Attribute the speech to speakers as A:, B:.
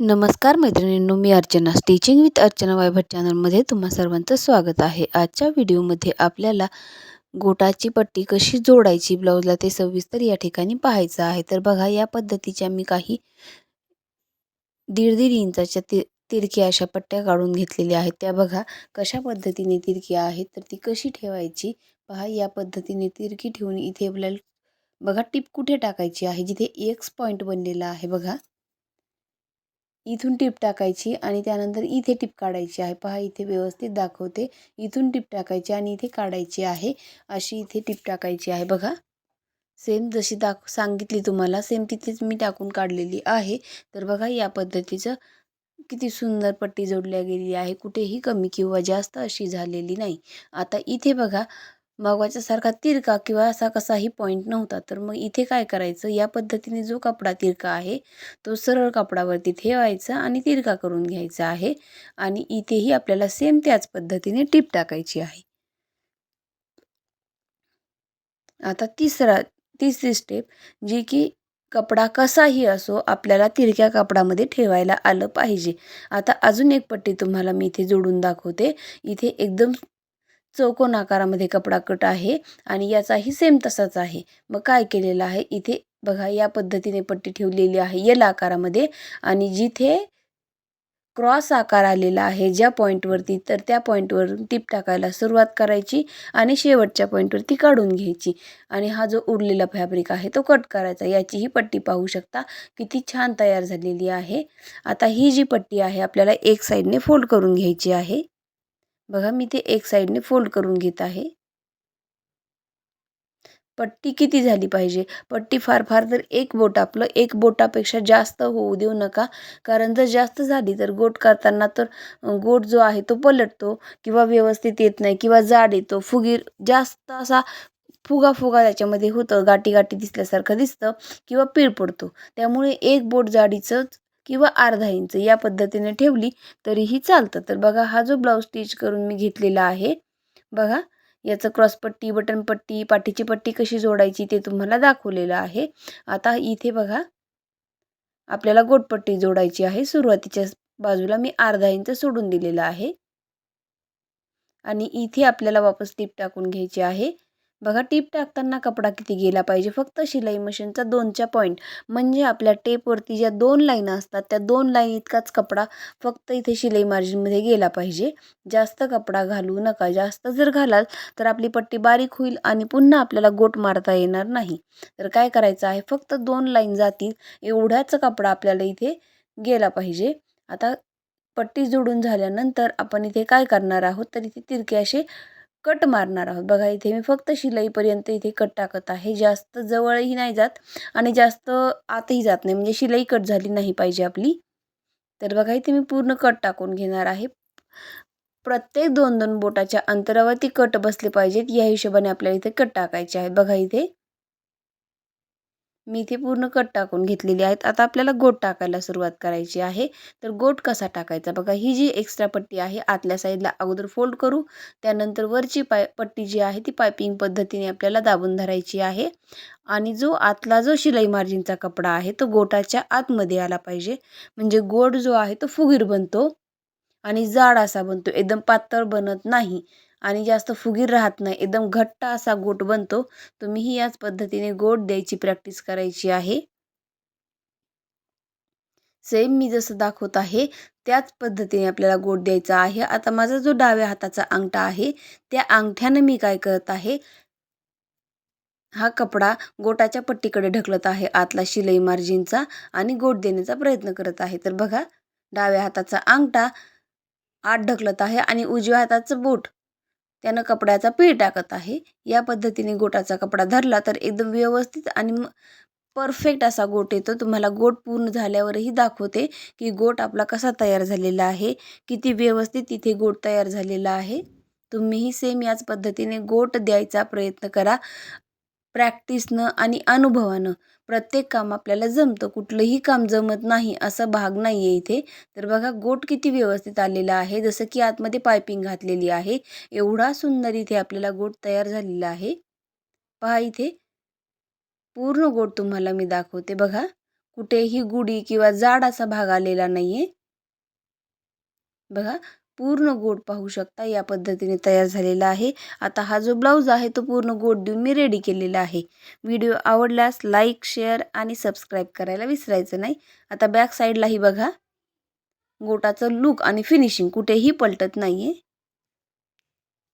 A: नमस्कार मैत्रिणींनो मी अर्चना. स्टिचिंग विथ अर्चना वायभट चॅनलमध्ये तुम्हा सर्वांचं स्वागत आहे. आजच्या व्हिडिओमध्ये आपल्याला गोटाची पट्टी कशी जोडायची ब्लाऊजला ते सविस्तर या ठिकाणी पाहायचं आहे. तर बघा या पद्धतीच्या मी काही दीड दीड इंचाच्या ति तिरक्या अशा पट्ट्या काढून घेतलेल्या आहेत. त्या बघा कशा पद्धतीने तिरक्या आहेत तर ती कशी ठेवायची? पहा या पद्धतीने तिरकी ठेवून इथे आपल्याला बघा टिप कुठे टाकायची आहे? जिथे एक्स पॉईंट बनलेला आहे बघा. इथून टिप टाकायची आणि त्यानंतर इथे टिप काढायची आहे. पहा इथे व्यवस्थित दाखवते. इथून टिप टाकायची आणि इथे काढायची आहे. अशी इथे टिप टाकायची आहे. बघा सेम जशी दाख सांगितली तुम्हाला सेम तिथेच मी टाकून काढलेली आहे. तर बघा या पद्धतीचं किती सुंदर पट्टी जोडल्या गेली आहे. कुठेही कमी किंवा जास्त अशी झालेली नाही. आता इथे बघा मागवायच्यासारखा तिरका किंवा असा कसाही पॉईंट नव्हता. तर मग इथे काय करायचं? या पद्धतीने जो कपडा तिरका आहे तो सरळ कपडावरती ठेवायचा आणि तिरका करून घ्यायचा आहे आणि इथेही आपल्याला सेम त्याच पद्धतीने टीप टाकायची आहे. आता तिसरा तिसरी स्टेप जी की कपडा कसाही असो आपल्याला तिरक्या कपडामध्ये ठेवायला आलं पाहिजे. आता अजून एक पट्टी तुम्हाला मी इथे जोडून दाखवते. इथे एकदम चौकोन आकारामध्ये कपडा कट आहे आणि याचाही सेम तसाच आहे. मग काय केलेलं आहे? इथे बघा या पद्धतीने पट्टी ठेवलेली आहे यल आकारामध्ये आणि जिथे क्रॉस आकार आलेला आहे ज्या पॉईंटवरती तर त्या पॉईंटवरून टीप टाकायला सुरुवात करायची आणि शेवटच्या पॉईंटवरती काढून घ्यायची. आणि हा जो उरलेला फॅब्रिक आहे तो कट करायचा. याचीही पट्टी पाहू शकता. किती छान तयार झालेली आहे. आता ही जी पट्टी आहे आपल्याला एक साईडने फोल्ड करून घ्यायची आहे. बघा मी ते एक साईडने फोल्ड करून घेत आहे. पट्टी किती झाली पाहिजे? पट्टी फार फार तर एक बोट आपलं एक बोटापेक्षा जास्त होऊ देऊ नका. कारण जर जास्त झाली तर गोट करताना तर गोट जो आहे तो पलटतो किंवा व्यवस्थित येत नाही किंवा जाड येतो. फुगीर जास्त असा फुगा फुगा त्याच्यामध्ये होतं गाठी गाठी दिसल्यासारखं दिसतं किंवा पीळ पडतो. त्यामुळे एक बोट जाडीचंच किंवा अर्धा इंच या पद्धतीने ठेवली तरीही चालतं. तर बघा हा जो ब्लाऊज स्टिच करून मी घेतलेला आहे बघा याचं क्रॉसपट्टी बटनपट्टी पाठीची पट्टी कशी जोडायची ते तुम्हाला दाखवलेलं आहे. आता इथे बघा आपल्याला गोटपट्टी जोडायची आहे. सुरुवातीच्या बाजूला मी अर्धा इंच सोडून दिलेला आहे. आणि इथे आपल्याला वापस टीप टाकून घ्यायची आहे. बघा टीप टाकताना कपडा किती गेला पाहिजे. फक्त शिलाई मशीनचा दोनच्या पॉईंट म्हणजे आपल्या टेपवरती ज्या दोन लाईन असतात त्या दोन लाईन इतकाच कपडा फक्त इथे शिलाई मार्जिनमध्ये गेला पाहिजे. जास्त कपडा घालू नका. जास्त जर घालाल तर आपली पट्टी बारीक होईल आणि पुन्हा आपल्याला गोट मारता येणार नाही. तर काय करायचं आहे? फक्त दोन लाईन जातील. एवढ्याच कपडा आपल्याला इथे गेला पाहिजे. आता पट्टी जोडून झाल्यानंतर आपण इथे काय करणार आहोत? तर इथे तिरके असे कट मारणार आहोत. बघा इथे मी फक्त शिलाईपर्यंत इथे कट टाकत आहे. जास्त जवळही नाही जात आणि जास्त आतही जात नाही. म्हणजे शिलाई कट झाली नाही पाहिजे आपली. तर बघा इथे मी पूर्ण कट टाकून घेणार आहे. प्रत्येक दोन दोन बोटाच्या अंतरावरती कट बसले पाहिजेत. या हिशोबाने आपल्याला इथे कट टाकायचे आहेत. बघा इथे मी इथे पूर्ण कट टाकून घेतलेली आहेत. आता आपल्याला गोट टाकायला सुरुवात करायची आहे. तर गोट कसा टाकायचा? बघा ही जी एक्स्ट्रा पट्टी आहे आतल्या साईडला अगोदर फोल्ड करू. त्यानंतर वरची पाय पट्टी जी आहे ती पायपिंग पद्धतीने आपल्याला दाबून धरायची आहे. आणि जो आतला जो शिलाई मार्जिनचा कपडा आहे तो गोटाच्या आतमध्ये आला पाहिजे. म्हणजे गोट जो आहे तो फुगीर बनतो. आणि जाड असा बनतो. एकदम पातळ बनत नाही. आणि जास्त फुगीर राहत नाही. एकदम घट्ट असा गोट बनतो. तुम्हीही याच पद्धतीने गोट द्यायची प्रॅक्टिस करायची आहे. सेम मी जसं दाखवत आहे त्याच पद्धतीने आपल्याला गोट द्यायचा आहे. आता माझा जो डाव्या हाताचा अंगठा आहे त्या अंगठ्यानं मी काय करत आहे हा कपडा गोटाच्या पट्टीकडे ढकलत आहे. आतला शिलाई मार्जिनचा आणि गोट देण्याचा प्रयत्न करत आहे. तर बघा डाव्या हाताचा अंगठा आत ढकलत आहे आणि उजव्या हाताचं बोट. त्यानं कपड्याचा पीळ टाकत आहे. या पद्धतीने गोटाचा कपडा धरला तर एकदम व्यवस्थित आणि परफेक्ट असा गोट येतो. तुम्हाला गोट पूर्ण झाल्यावरही दाखवते की गोट आपला कसा तयार झालेला आहे. किती व्यवस्थित तिथे गोट तयार झालेला आहे. तुम्हीही सेम याच पद्धतीने गोट द्यायचा प्रयत्न करा. प्रॅक्टिसनं आणि अनुभवानं प्रत्येक काम आपल्याला जमतं. कुठलंही काम जमत नाही असं भाग नाही आहे इथे. तर बघा गोट किती व्यवस्थित आलेला आहे. जसं की आतमध्ये पायपिंग घातलेली आहे. एवढा सुंदर इथे आपल्याला गोट तयार झालेला आहे. पहा इथे. पूर्ण गोट तुम्हाला मी दाखवते बघा. कुठेही गुढी किंवा जाड असा भाग आलेला नाही आहे बघा पूर्ण गोड पाहू शकता. या पद्धतीने तयार झालेला आहे. आता हा जो ब्लाऊज आहे तो पूर्ण गोड देऊन मी रेडी केलेला आहे. व्हिडिओ आवडल्यास लाईक शेअर आणि सबस्क्राईब करायला विसरायचं नाही. आता बॅक साईडलाही बघा. गोटाचं लुक आणि फिनिशिंग कुठेही पलटत नाही आहे